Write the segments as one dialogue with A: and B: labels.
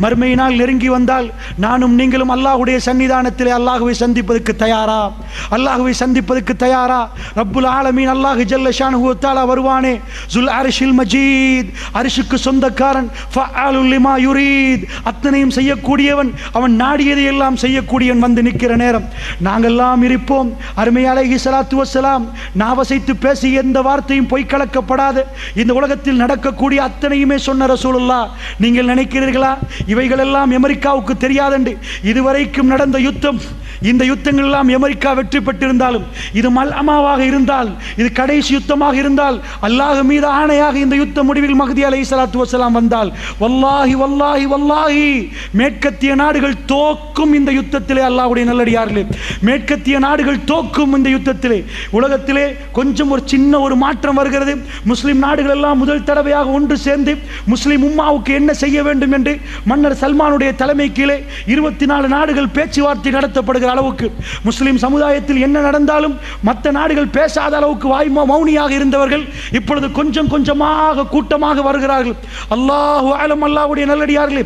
A: மறுமையினால் நெருங்கி வந்தால் நானும் நீங்களும் அல்லாஹுடைய சன்னிதானத்திலே அல்லாஹுவை சந்திப்பதற்கு தயாரா? அல்லாஹுவை சந்திப்பதற்கு தயாரா? ரப்புல் ஆலமீன் அல்லாஹு ஜல்ல ஷானுஹு வருவானே? ஜுல் அரிஷில் மஜீத். அரிஷுக்கு சொந்தக்காரன் லிமா யுரீத். அத்தனையும் செய்யக்கூடியவன் அவன் நாடியதை எல்லாம் செய்யக்கூடியவன் வந்து நிற்கிற நேரம். நாங்கெல்லாம் இருப்போம். அருமை சலாத்து வசலாம் வஸ்ஸலாம் நாவசைத்து பேசி எந்த வார்த்தையும் பொய் கலக்கப்படாது. இந்த உலகத்தில் நடக்கக்கூடிய அத்தனையுமே சொன்ன ரசூலுல்லா நீங்கள் நினைக்கிறீர்களா? இவைகள் எல்லாம் அமெரிக்காவுக்கு தெரியாதண்டு. இதுவரைக்கும் நடந்த யுத்தம் இந்த யுத்தங்கள் எல்லாம் அமெரிக்கா வெற்றி பெற்றிருந்தாலும் இது மல்லமாவாக இருந்தால் இது கடைசி யுத்தமாக இருந்தால் அல்லாஹ் மீது ஆணையாக இந்த யுத்த முடிவில் மகதி அலை சலாத்து வசலாம் வந்தால் வல்லாஹி வல்லாஹி வல்லாஹி மேற்கத்திய நாடுகள் தோக்கும் இந்த யுத்தத்திலே அல்லாஹுடைய நல்லடியார்களே. மேற்கத்திய நாடுகள் தோக்கும் இந்த யுத்தத்திலே. உலகத்திலே கொஞ்சம் ஒரு சின்ன ஒரு மாற்றம் வருகிறது. முஸ்லிம் நாடுகள் எல்லாம் முதல் தடவையாக ஒன்று சேர்ந்து முஸ்லிம் உம்மாவுக்கு என்ன செய்ய வேண்டும் என்று மன்னர் சல்மானுடைய தலைமை கீழே இருபத்தி நாலு நாடுகள் பேச்சுவார்த்தை நடத்தப்படுகிற அளவுக்கு முஸ்லிம் சமுதாயத்தில் என்ன நடந்தாலும் மற்ற நாடுகள் பேசாத அளவுக்கு வாய் மௌனியாக இருந்தவர்கள் இப்பொழுது கொஞ்சம் கொஞ்சமாக கூட்டமாக வருகிறார்கள். அல்லாஹு ஆலம் அல்லாஹ்வுடைய நல்லடியார்களே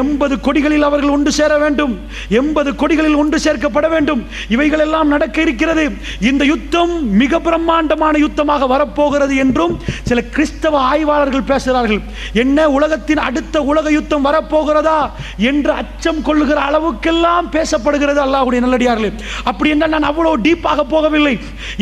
A: எண்பது கொடிகளில் அவர்கள் ஒன்று சேர வேண்டும். எண்பது கொடிகளில் ஒன்று சேர்க்கப்பட வேண்டும். இவைகள் எல்லாம் நடக்க இருக்கிறது. இந்த யுத்தம் மிக பிரம்மாண்டமான யுத்தமாக வரப்போகிறது என்றும் சில கிறிஸ்தவ ஆய்வாளர்கள் பேசுகிறார்கள். என்ன உலகத்தின் அடுத்த உலக யுத்தம் வரப்போகிறதா என்று அச்சம் கொள்ளுகிற அளவுக்கெல்லாம் பேசப்படுகிறது அல்லாஹுடைய நல்லடியார்களே. அப்படி என்ன நான் அவ்வளவு டீப்பாக போகவில்லை.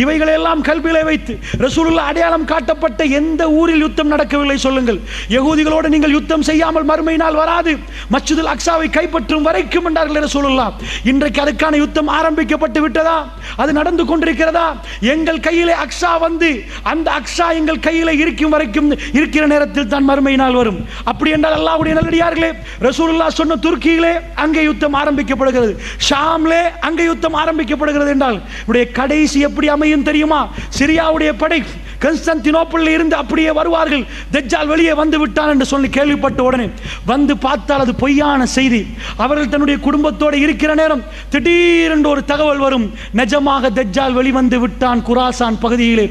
A: இவைகளை எல்லாம் கல்வியிலே வைத்து ரசூலுல்லாஹ் அடையாளம் காட்டப்பட்ட எந்த ஊரில் யுத்தம் நடக்கவில்லை சொல்லுங்கள். யகூதிகளோடு நீங்கள் யுத்தம் செய்யாமல் மறுமை நாள் வராது. மச்சுதல் அக்ஸாவை கைப்பற்றும் வரைக்கும் என்றார்கள் ரசூலுல்லாஹ். இன்றைக்கு அதுக்கான யுத்தம் ஆரம்பிக்கப்பட்டு விட்டதா? அது நடந்து கொண்டிருக்கிறதா? எங்கள் கையிலே அக்ஸா வந்து அந்த அக்ஷா எங்கள் கையிலே இருக்கும் வரைக்கும் இருக்கிற நேரத்தில் தான் மறுமை நாள் வரும். அப்படி என்றால் அல்லாஹ்வுடைய நல்லடியார்களே ரசூலுல்லா சொன்ன துருக்கியிலே அங்கே யுத்தம் ஆரம்பிக்கப்படுகிறது. ஷாம்லே அங்கே யுத்தம் ஆரம்பிக்கப்படுகிறது என்றால் இவருடைய கடைசி எப்படி அமையும் தெரியுமா? சிரியாவுடைய படை கன்ஸ்டன்டினோப்பிள் இருந்து அப்படியே வருவார்கள். தெஜ்ஜால் வெளியே வந்து விட்டான் என்று சொல்லி கேள்விப்பட்ட உடனே வந்து பார்த்தால் அது பொய்யான செய்தி. அவர்கள் தன்னுடைய குடும்பத்தோடு இருக்கிற நேரம் திடீரென்று ஒரு தகவல் வரும். நிஜமாக தெஜ்ஜால் வெளிவந்து விட்டான் குராசான் பகுதியிலே.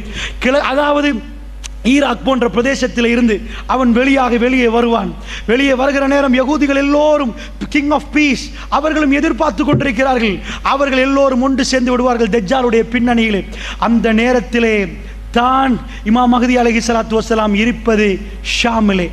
A: கிள அதாவது ஈராக் போன்ற பிரதேசத்தில் இருந்து அவன் வெளியாக வெளியே வருவான். வெளியே வருகிற நேரம் யகூதிகள் எல்லோரும் கிங் ஆஃப் பீஸ் அவர்களும் எதிர்பார்த்து கொண்டிருக்கிறார்கள். அவர்கள் எல்லோரும் ஒன்று சேர்ந்து விடுவார்கள் தெஜ்ஜாலுடைய பின்னணியிலே. அந்த நேரத்திலே தான் இமா மஹதி அலஹி சலாத்து வசலாம் இருப்பது ஷாமிலே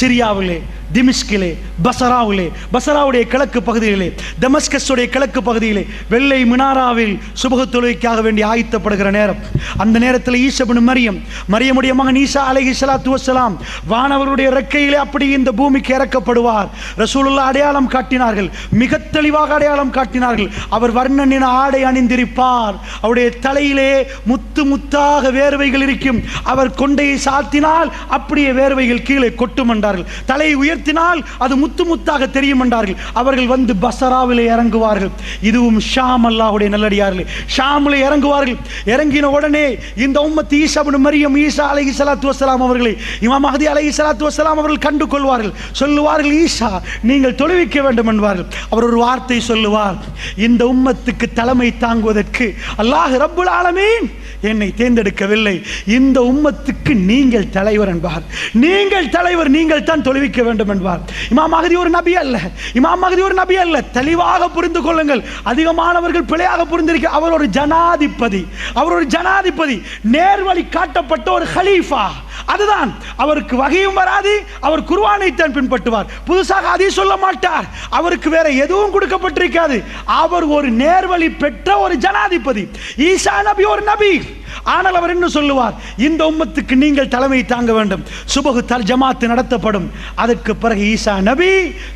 A: சிரியாவிலே திமிஷ்கிலே பசராவிலே பசராவுடைய கிழக்கு பகுதியிலே டமஸ்கஸுடைய கிழக்கு பகுதியிலே வெள்ளை மினாராவில் சுபக தொழுகைக்காக வேண்டி ஆயத்தப்படுகிற நேரம். அந்த நேரத்தில் ஈசபின் மரியம் மரியமுடைய மகன் ஈசா அலைஹி சலாத்து வசலாம் வானவருடைய ரெக்கையிலே அப்படி இந்த பூமிக்கு இறக்கப்படுவார். ரசூலுல்லா அடையாளம் காட்டினார்கள். மிக தெளிவாக அடையாளம் காட்டினார்கள். அவர் வர்ணனின் ஆடை அணிந்திருப்பார். அவருடைய தலையிலே முத்து முத்தாக வேர்வைகள் இருக்கும். அவர் கொண்டையை சாத்தினால் அப்படியே வேர்வைகள் கீழே கொட்டும் என்றார்கள். தலையை உயர்த்தினால் அது முத்து முத்தாக தெரியும் என்றார்கள். அவர்கள் வந்து பசராவிலே இறங்குவார்கள். இதுவும் ஷாம் அல்லாஹுடைய நல்லடியார்களே. ஷாமில் இறங்குவார்கள். இறங்கின உடனே இந்த உம்மத்து ஈசாபின் மரியம் ஈசா அலஹி சலாத்து வசலாம் அவர்களை இமாம் மஹதி அலஹி சலாத்து வசலாம் அவர்கள் கண்டு கொள்வார்கள் சொல்லுவார்கள் ஈசா நீங்கள் தொழுவிக்க வேண்டும் என்பார்கள். அவர் ஒரு வார்த்தை சொல்லுவார் இந்த உம்மத்துக்கு தலைமை தாங்குவதற்கு அல்லாஹ் ரப்புல் ஆலமீன் என்னை தேர்ந்தெடுக்கவில்லை. இந்த உம்மத்துக்கு நீங்கள் தலைவர் என்பார். நீங்கள் தலைவர் நீங்கள் தான் தொழுவிக்க வேண்டும் என்பார். இமாம் மகதி ஒரு நபி அல்ல. இமாம் மகதி ஒரு நபி அல்ல. தெளிவாக புரிந்து கொள்ளுங்கள். அதிகமானவர்கள் பிழையாக புரிந்திருக்க அவர் ஒரு ஜனாதிபதி. அவர் ஒரு ஜனாதிபதி. நேர்வழி காட்டப்பட்ட ஒரு ஹலீஃபா. அதுதான் அவருக்கு வகையும் வராது அவர் குர்ஆனை தான் பின்பற்றுவார். புதுசாக அதை சொல்ல மாட்டார். அவருக்கு வேற எதுவும் கொடுக்கப்பட்டிருக்காது. அவர் ஒரு நேர்வழி பெற்ற ஒரு ஜனாதிபதி. ஈசா நபி ஒரு நபி. ஆனால் அவர் என்ன சொல்லுவார்? இந்த உம்மத்துக்கு நீங்கள் தலைமை தாங்க வேண்டும். சுபகு தல் ஜமாத்து நடத்தப்படும். அதற்கு பிறகு ஈசா நபி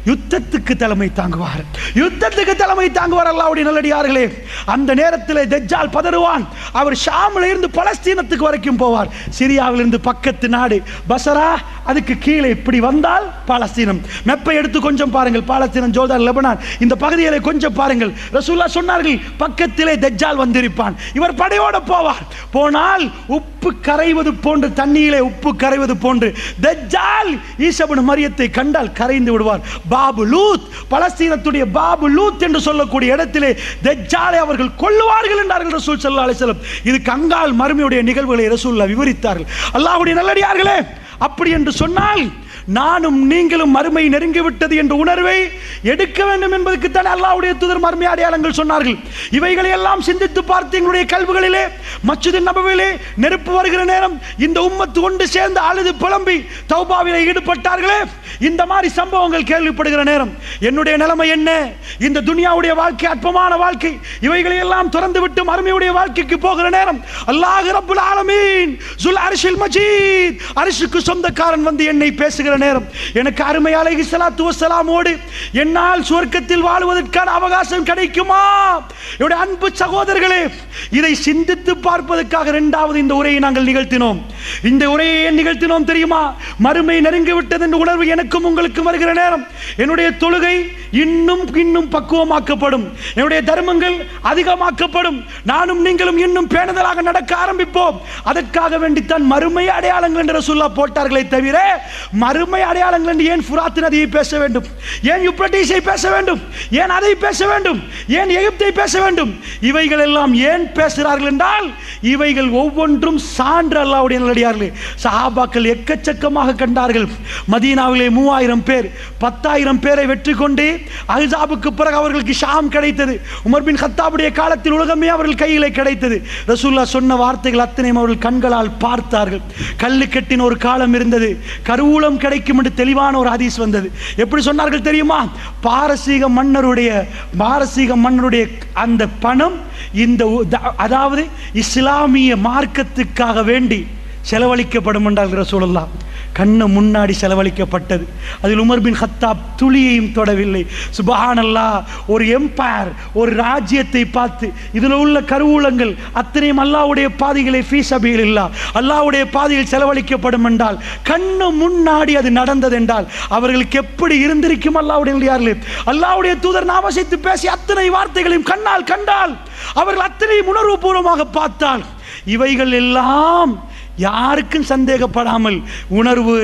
A: யுத்தத்துக்கு தலைமை தாங்குவார். யுத்தத்துக்கு தலைமை தாங்குவார் அல்லாவுடைய நல்லடியார்களே. அந்த நேரத்தில் தெஜ்ஜால் பதறுவான். அவர் ஷாமில் இருந்து பலஸ்தீனத்துக்கு வரைக்கும் போவார். சிரியாவிலிருந்து பக்கத்து நாடு பசரா அதுக்கு கீழே இப்படி வந்தால் பாலஸ்தீனம். மெப்பை எடுத்து கொஞ்சம் பாருங்கள். பாலஸ்தீனம் ஜோர்தான் லெபனான். இந்த பகுதிகளை கொஞ்சம் பாருங்கள். ரசூல்லா சொன்னார்கள் பக்கத்திலே தஜ்ஜால் வந்திருப்பான். இவர் படையோட போவார். போனால் உப்பு கரைவது போன்று தண்ணியிலே உப்பு கரைவது போன்று தஜ்ஜால் ஈசபன் மரியத்தை கண்டால் கரைந்து விடுவார். பாபு லூத் பலஸ்தீனத்துடைய பாபு லூத் என்று சொல்லக்கூடிய இடத்திலே தெஜ்ஜாலை அவர்கள் கொல்லுவார்கள் என்றார்கள் ரசூல் சல்லா அலிசலம் இது கங்கால் மறுமையுடைய நிகழ்வுகளை ரசூல்லா விவரித்தார்கள். அல்லாஹுடைய நல்லடியார்களே அப்படி என்று சொன்னால் நானும் நீங்களும் மறுமை நெருங்கிவிட்டது என்ற உணர்வை எடுக்க வேண்டும் என்பதற்கு தான் அல்லாஹ்வுடைய தூதர் மறுமை அடையாளங்கள் சொன்னார்கள். இவைகளை எல்லாம் சிந்தித்து பார்த்து எங்களுடைய கல்விகளிலே மச்சுது நபவிலே நெருப்பு வருகிற நேரம் இந்த உம்மத்து ஒன்று சேர்ந்து அழுது புலம்பி தௌபாவிலே ஈடுபட்டார்களே இந்த மாதிரி சம்பவங்கள் கேள்விப்படுகிற நேரம். என்னுடைய நிலைமை என்ன? இந்த துனியாவுடைய வாழ்க்கை அற்பமான வாழ்க்கை இவைகளை எல்லாம் திறந்து விட்டு மறுமையுடைய வாழ்க்கைக்கு போகிற நேரம். அல்லாஹ் ரபுல் ஆலமீன் சுல் அரிசில் மஜீத் அரிசுக்கு சொந்தக்காரன் வந்து என்னை பேசுகிற நேரம் எனக்கு அருமை அலைஹி ஸலாத்து என்னால் சுவர்க்கத்தில் வாழ்வதற்கான அவகாசம் கிடைக்குமா? என்னுடைய அன்பு சகோதரர்களே இதை சிந்தித்து பார்ப்பதற்காக இரண்டாவது இந்த உரையை நாங்கள் நிகழ்த்தினோம். இந்த உரையை ஏன் நிகழ்த்தினோம் தெரியுமா? மறுமை நெருங்கி விட்டது என்ற உணர்வு எனக்கும் உங்களுக்கு வருகிற நேரம். என்னுடைய தொழுகை இன்னும் இன்னும் பக்குவமாக்கப்படும். என்னுடைய தர்மங்கள் அதிகமாக்கப்படும். நானும் நீங்களும் இன்னும் பேணுதலாக நடக்க ஆரம்பிப்போம். அதற்காக வேண்டித்தான் மறுமை அடையாளங்கள் என்று சொல்ல போட்டார்களே தவிர மறுமை அடையாளங்கள் என்று ஏன் ஃபுராத் நதியை பேச வேண்டும்? ஏன் யுப்ரட்டீஸை பேச வேண்டும்? ஏன் அதை பேச வேண்டும்? ஏன் எகிப்தை பேச வேண்டும்? இவைகள் எல்லாம் ஏன் பேசுகிறார்கள் என்றால் இவைகள் ஒவ்வொன்றும் சான்று அல்லாவுடைய நல்லடியார்களே. சஹாபாக்கள் எக்கச்சக்கமாக கண்டார்கள். மதீனாவிலே மூவாயிரம் பேர் பத்தாயிரம் பேரை வெற்றி கொண்டு அஹ்ஸாபுக்கு பிறகு அவர்களுக்கு ஷாம் கிடைத்தது. உமர் பின் ஹத்தாபுடைய காலத்தில் உலகமே அவர்கள் கையிலே கிடைத்தது. ரசூல்லா சொன்ன வார்த்தைகள் அத்தனையும் அவர்கள் கண்களால் பார்த்தார்கள். கல்லு கட்டின ஒரு காலம் இருந்தது. கருவூலம் கிடைக்கும் என்று தெளிவான ஒரு ஹதீஸ் வந்தது. எப்படி சொன்னார்கள் தெரியுமா? பாரசீக மன்னருடைய பாரசீக மன்னருடைய அந்த பணம் இந்த அதாவது இஸ்லாமிய மார்க்கத்துக்காக வேண்டி செலவழிக்கப்படும் என்றால் சூழலாம் கண்ணு முன்னாடி செலவழிக்கப்பட்டது. அதில் உமர் பின் ஹத்தாப் துளியையும் தொடவில்லை. சுபஹானல்லா ஒரு எம்பயர் ஒரு ராஜ்யத்தை பார்த்து இதில் உள்ள கருவூலங்கள் அத்தனையும் அல்லாவுடைய பாதைகளை ஃபீஸபில் இல்லா அல்லாவுடைய பாதையில் செலவழிக்கப்படும் என்றால் கண்ணு முன்னாடி அது நடந்தது என்றால் அவர்களுக்கு எப்படி இருந்திருக்கும் அல்லாவுடைய அல்லாவுடைய தூதர் நாமசித்து பேசி அத்தனை வார்த்தைகளையும் கண்ணால் கண்டால் அவர்கள் அத்தனையும் உணர்வுபூர்வமாக பார்த்தால் இவைகள் எல்லாம் யாருக்கும் சந்தேகப்படாமல் உணர்வு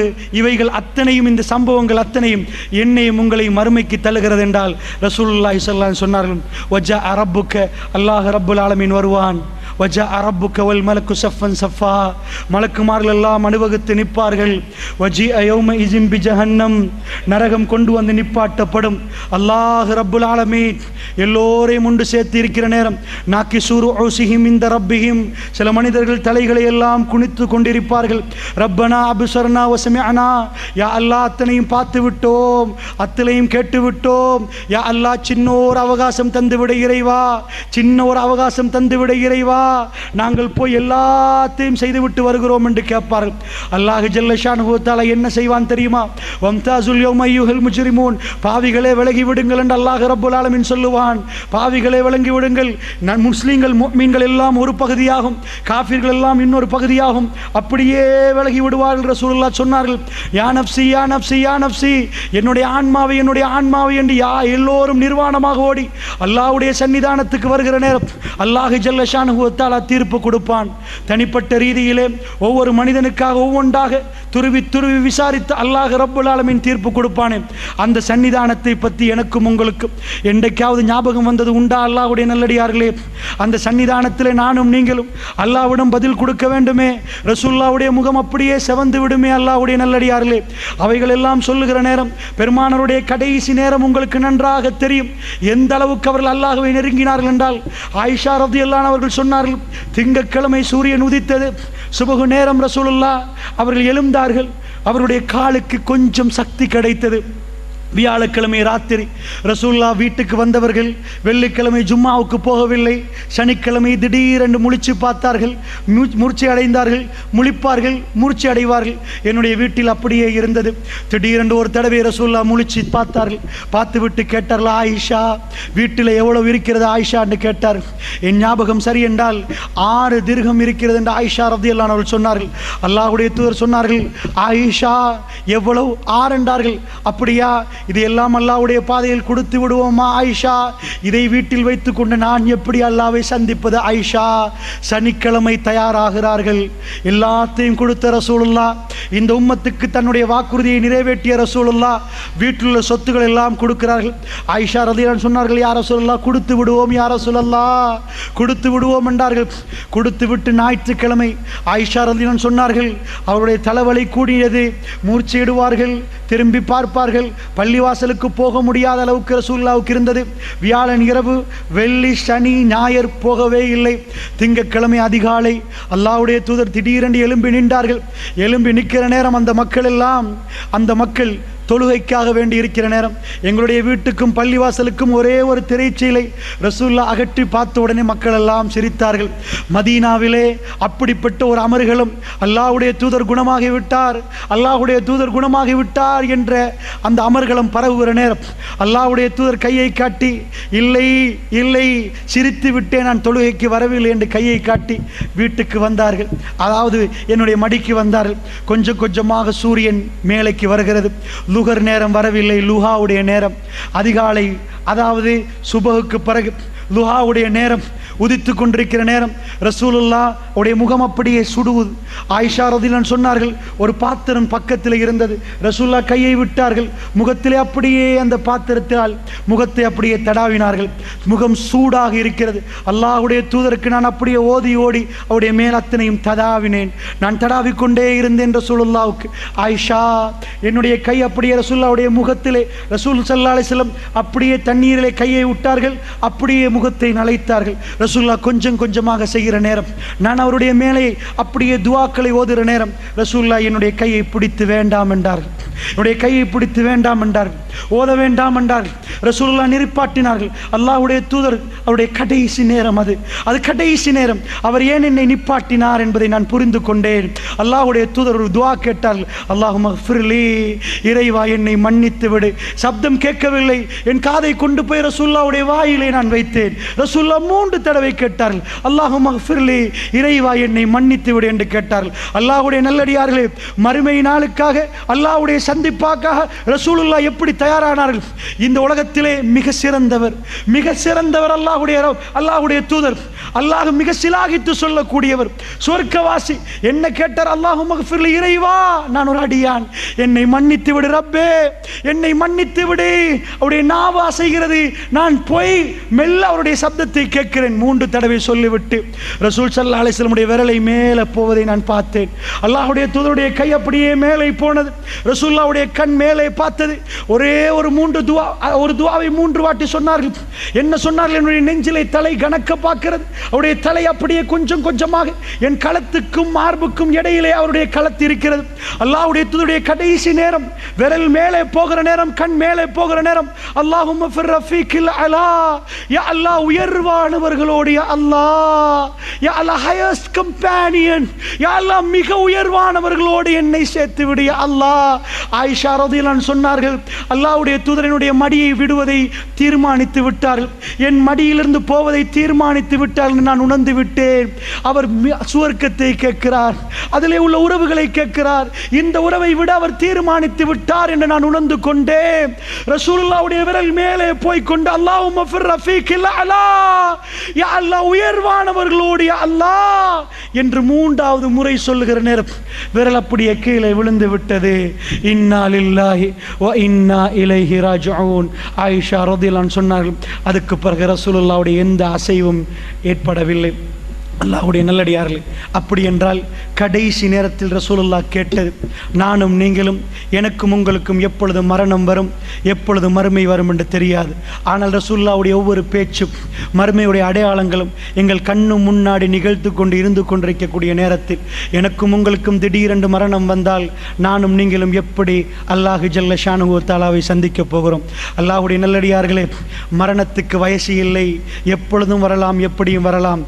A: இவைகள் அத்தனையும் இந்த சம்பவங்கள் அத்தனையும் என்னையும் உங்களை மறுமைக்கு தள்ளுகிறது என்றால் ரசூலுல்லாஹி ஸல்லல்லாஹு சொன்னார்கள் வஜா அரப்புக்க அல்லாஹ் ரப்புல் ஆலமீன் வருவான். வஜா அரப்புக்க வல் மலக்கு சஃபன் சஃபா மலக்குமார்கள் எல்லாம் அனுபவித்து நிற்பார்கள் வஜி அயோம இசிம் பி ஜஹன்னம் நரகம் கொண்டு வந்து நிப்பாட்டப்படும். அல்லாஹ் ரப்புல் ஆலமீன். எல்லோரையும் உண்டு சேர்த்து இருக்கிற நேரம். நாக்கி சூரு ஓசிஹிம் இந்த ரப்பிஹிம். சில மனிதர்கள் தலைகளை எல்லாம் குனித்து கொண்டிருப்பார்கள். ரப்பனா அபுசர்னா வசமியானா யா அல்லாஹ் அத்தனையும் பார்த்து விட்டோம். அத்தனையும் கேட்டு விட்டோம். யா அல்லாஹ் சின்ன ஒரு அவகாசம் தந்து விட இறைவா. சின்ன ஒரு அவகாசம் தந்து விட இறைவா. நாங்கள் போய் எல்லாத்தையும் செய்துவிட்டு வருகிறோம் என்று கேட்பார்கள். அல்லாஹ் ஜல்லஷான் ஹூத்தாலா என்ன செய்வான் தெரியுமா? வம்தாசுல் யௌமையுஹல் முஜ்ரிமூன். பாவிகளே விலகி விடுங்கள் என்று அல்லாஹ் ரப்புல் ஆலமின் சொல்லுவான். பாவிகளை வழங்கி விடுங்கள். நான் முஸ்லீம்கள் மீன்கள் எல்லாம் ஒரு பகுதியாகும். காஃபிர்கள் எல்லாம் இன்னொரு பகுதியாகும். அப்படியே விலகி விடுவார்கள் ரசூலுல்லா சொன்னார்கள். யா நப்சி யா நப்சி யா நப்சி என்னுடைய ஆன்மாவை என்னுடைய ஆன்மாவை என்று யா எல்லோரும் நிர்வாணமாக ஓடி அல்லாஹ்வுடைய சன்னிதானத்துக்கு வருகிற நேரம் அல்லாஹ் ஜல்லஷானு தீர்ப்பு கொடுப்பான். தனிப்பட்ட ரீதியிலே ஒவ்வொரு மனிதனுக்காக ஒவ்வொன்றாக துருவி துருவி விசாரித்து அல்லாஹ் ரப்புல் ஆலமின் தீர்ப்பு கொடுப்பானே. அந்த சன்னிதானத்தை பற்றி எனக்கும் உங்களுக்கும் என்றைக்காவது ஞாபகம் வந்தது உண்டா அல்லாஹுடைய நல்லடியார்களே? அந்த சன்னிதானத்தில் நானும் நீங்களும் அல்லாஹ்விடம் பதில் கொடுக்க வேண்டுமே? ரசூல்லாவுடைய முகம் அப்படியே செவந்து விடுமே அல்லாஹுடைய நல்லடியார்களே. அவைகள் எல்லாம் சொல்லுகிற நேரம் பெருமானருடைய கடைசி நேரம் உங்களுக்கு நன்றாக தெரியும். எந்த அளவுக்கு அவர்கள் அல்லாஹுவை நெருங்கினார்கள் என்றால் ஆயிஷா ரதியல்லான் அவர்கள் சொன்னார்கள் திங்கட்கிழமை சூரியன் உதித்தது. சுபகு நேரம் ரசூலுல்லா அவர்கள் எழுந்தார்கள் அவருடைய காலுக்கு கொஞ்சம் சக்தி கிடைத்தது. வியாழக்கிழமை ராத்திரி. ரசூல்லா வீட்டுக்கு வந்தவர்கள் வெள்ளிக்கிழமை ஜும்மாவுக்கு போகவில்லை. சனிக்கிழமை திடீரென்று முழிச்சு பார்த்தார்கள். மூர்ச்சி அடைந்தார்கள் முழிப்பார்கள். மூர்ச்சி அடைவார்கள் என்னுடைய வீட்டில் அப்படியே இருந்தது. திடீரென்று ஒரு தடவை ரசூல்லா முழிச்சு பார்த்தார்கள். பார்த்துவிட்டு கேட்டார்கள் ஆயிஷா வீட்டில் எவ்வளவு இருக்கிறது ஆயிஷா? என்று என் ஞாபகம் சரி என்றால் ஆறு திருகம் இருக்கிறது என்று ஆயிஷா ரதியல்லான் அவர்கள் சொன்னார்கள். அல்லாஹுடைய தூதர் சொன்னார்கள் ஆயிஷா எவ்வளவு ஆறு என்றார்கள். அப்படியா இதையெல்லாம் அல்லாவுடைய பாதையில் கொடுத்து விடுவோமா ஆயிஷா. இதை வீட்டில் வைத்துக்கொண்டு நான் எப்படி அல்லாவை சந்திப்பது ஆயிஷா? சனிக்கிழமை தயாராகிறார்கள். எல்லாத்தையும் கொடுத்த ரசூலுல்லா இந்த உம்மத்துக்கு தன்னுடைய வாக்குறுதியை நிறைவேற்றிய ரசூலுல்லா வீட்டில் உள்ள சொத்துக்கள் எல்லாம் கொடுக்கிறார்கள். ஆயிஷா ரதியான் சொன்னார்கள் யார சொல்லலா கொடுத்து விடுவோம் யார சொல்லலா கொடுத்து விடுவோம் என்றார்கள். கொடுத்து விட்டு ஞாயிற்றுக்கிழமை. ஆயிஷா ரதியான் சொன்னார்கள் அவருடைய தலைவலி கூடியது. மூர்ச்சியிடுவார்கள். திரும்பி பார்ப்பார்கள். பள்ளிவாசலுக்கு போக முடியாத அளவுக்கு ரசூல்லாவுக்கு இருந்தது. வியாழன் இரவு வெள்ளி சனி ஞாயிறு போகவே இல்லை. திங்கட்கிழமை அதிகாலை அல்லாவுடைய தூதர் திடீரென்று எழும்பி நின்றார்கள். எழும்பி நிற்கிற நேரம் அந்த மக்கள் எல்லாம் அந்த மக்கள் தொழுகைக்காக வேண்டி இருக்கிற நேரம். எங்களுடைய வீட்டுக்கும் பள்ளிவாசலுக்கும் ஒரே ஒரு திரைச்சீலை ரசூல்லா அகற்றி பார்த்த உடனே மக்கள் எல்லாம் சிரித்தார்கள். மதீனாவிலே அப்படிப்பட்ட ஒரு அமர்களும் அல்லாஹுடைய தூதர் குணமாகி விட்டார். தூதர் குணமாகி விட்டார் என்ற அந்த அமர்களும் பரவுகிற நேரம். அல்லாஹுடைய தூதர் கையை காட்டி இல்லை இல்லை சிரித்து விட்டே நான் தொழுகைக்கு வரவில்லை என்று கையை காட்டி வீட்டுக்கு வந்தார்கள். அதாவது என்னுடைய மடிக்கு வந்தார்கள். கொஞ்சம் கொஞ்சமாக சூரியன் மேலைக்கு வருகிறது. லுகர் நேரம் வரவில்லை லுஹாவுடைய நேரம். அதிகாலை அதாவது சுபகுக்கு பிறகு லுஹாவுடைய நேரம். உதித்து கொண்டிருக்கிற நேரம். ரசூலுல்லா உடைய முகம் அப்படியே சுடுவது ஆயிஷா ரதிலன் சொன்னார்கள் ஒரு பாத்திரம் பக்கத்தில் இருந்தது. ரசூல்லா கையை விட்டார்கள். முகத்திலே அப்படியே அந்த பாத்திரத்தால் முகத்தை அப்படியே தடாவினார்கள். முகம் சூடாக இருக்கிறது. அல்லாஹ்வுடைய தூதருக்கு நான் அப்படியே ஓதி ஓடி அவருடைய மேல் அத்தனையும் தடாவினேன். நான் தடாவிக்கொண்டே இருந்தேன் ரசூலுல்லாவுக்கு ஆயிஷா என்னுடைய கை அப்படியே ரசூல்லாவுடைய முகத்திலே ரசூல் சல்லா அலிஸ்லம் அப்படியே தண்ணீரிலே கையை விட்டார்கள். அப்படியே முகத்தை நலைத்தார்கள். ரசூல்லா கொஞ்சம் கொஞ்சமாக செய்கிற நேரம். நான் அவருடைய மேலே அப்படியே துவாக்களை ஓதுகிற நேரம். ரசூல்லா என்னுடைய கையை பிடித்து வேண்டாம் என்றார்கள். என்னுடைய கையை பிடித்து வேண்டாம் என்றார்கள். ஓத வேண்டாம் என்றார்கள். ரசூல்லா நிற்பாட்டினார்கள் அல்லாஹ்வுடைய தூதர் அவருடைய கடைசி நேரம் அது. அது கடைசி நேரம். அவர் ஏன் என்னை நிப்பாட்டினார் என்பதை நான் புரிந்து கொண்டேன். அல்லாஹுடைய தூதர் ஒரு துவா கேட்டார்கள். அல்லாஹ் மஃபிர்லி இறைவா என்னை மன்னித்து விடு. சப்தம் கேட்கவில்லை. என் காதை கொண்டு போய் ரசூல்லாவுடைய வாயிலை நான் வைத்தேன். ரசூல்லா மூன்று தடவை கேட்டார்கள். அல்லாஹு மஃபிர்லி இறைவா என்னை மன்னித்து விடு என்று கேட்டார்கள். அல்லாஹுடைய நல்லடியார்களே மறுமை நாளுக்காக அல்லாஹுடைய சந்திப்பாக்காக ரசூலுல்லா எப்படி தயாரானார்கள்? இந்த உலகத்திலே மிக சிறந்தவர் மிக சிறந்தவர் அல்லாஹுடைய அல்லாஹுடைய தூதர். அல்லாஹ் மிக சிலாகித்து சொல்லக்கூடியவர் சொர்க்கவாசி. என்ன கேட்டார்? அல்லாஹு மகஃபிர்லி இறைவா நான் ஒரு அடியான். என்னை மன்னித்து விடு ரப்பே என்னை மன்னித்து விடு. அவருடைய நாவு அசைகிறது நான் போய் மெல்ல அவருடைய சப்தத்தை கேட்கிறேன். மூன்று தடவை சொல்லிவிட்டு ரசூல் சல்லா அலிஸ்லமுடைய விரலை மேலே போவதை நான் பார்த்தேன். அல்லாஹுடைய தூதருடைய கை அப்படியே மேலே போனது. ரசூல்லாவுடைய கண் மேலே பார்த்தது. ஒரே ஒரு மூன்று துவா ஒரு துவாவை மூன்று வாட்டி சொன்னார்கள். என்ன சொன்னார்கள் என்னுடைய நெஞ்சிலை தலை கணக்க பார்க்கிறது. அவருடைய தலை அப்படியே கொஞ்சம் கொஞ்சமாக என் களத்துக்கும் மார்புக்கும் இடையிலே அவருடைய களத்து இருக்கிறது. அல்லாஹுடைய தூதருடைய கடைசி நேரம் விரல் மேலே போகிற நேரம் கண் மேலே போகிற நேரம் அல்லாஹும் ரஃபீக்கில் அலா யா அல்லாஹ் உயர்வானவர்களோடு யா அல்லாஹ். யா அல்லாஹ் ஹையஸ்ட் கம்பேனியன் யா அல்லாஹ் மிக உயர்வானவர்களோடு என்னை சேர்த்து விடு யா அல்லாஹ். ஆயிஷா ரதியலான் சொன்னார்கள் அல்லாஹ்வுடைய தூதரனுடைய மடியை விடுவதை தீர்மானித்து விட்டார்கள். என் மடியிலிருந்து போவதை தீர்மானித்து விட்டார்கள் நான் உணர்ந்து விட்டேன். அவர் சுவர்க்கத்தை கேட்கிறார். அதிலே உள்ள உறவுகளை கேட்கிறார். இந்த உறவை விட அவர் தீர்மானித்து விட்டார் என்று நான் உணர்ந்து கொண்டேன். ரசூலுல்லாவுடைய விரல் மேலே போய் கொண்டு அல்லாஹும் ரஃபீக்கில் அலா. யா அல்லாஹ் உயர்வானவர்களோடு யா அல்லாஹ் என்று மூன்றாவது முறை சொல்லுகிற நேரம் விரல் அப்படியே கீழே விழுந்து விட்டது. இன்னா லில்லாஹி ஓ இன்னா இலைஹி ராஜிஊன். ஆயிஷா ரதியல்லான் சொன்னார்கள். அதுக்கு பிறகு ரசூலுல்லாவுடைய எந்த அசைவும் ஏற்படவில்லை. அல்லாஹுடைய நல்லடியார்களே அப்படி என்றால் கடைசி நேரத்தில் ரசூலுல்லா கேட்டது நானும் நீங்களும் எனக்கும் உங்களுக்கும் எப்பொழுது மரணம் வரும் எப்பொழுது மறுமை வரும் என்று தெரியாது. ஆனால் ரசூல்லாவுடைய ஒவ்வொரு பேச்சும் மறுமையுடைய அடையாளங்களும் எங்கள் கண்ணு முன்னாடி நிகழ்த்து கொண்டு இருந்து கொண்டிருக்கக்கூடிய நேரத்தில் எனக்கும் உங்களுக்கும் திடீரென்று மரணம் வந்தால் நானும் நீங்களும் எப்படி அல்லாஹு ஜல்ல ஷானுகோ தாலாவை சந்திக்கப் போகிறோம்? அல்லாஹுடைய நல்லடியார்களே மரணத்துக்கு வயசு இல்லை எப்பொழுதும் வரலாம் எப்படியும் வரலாம்.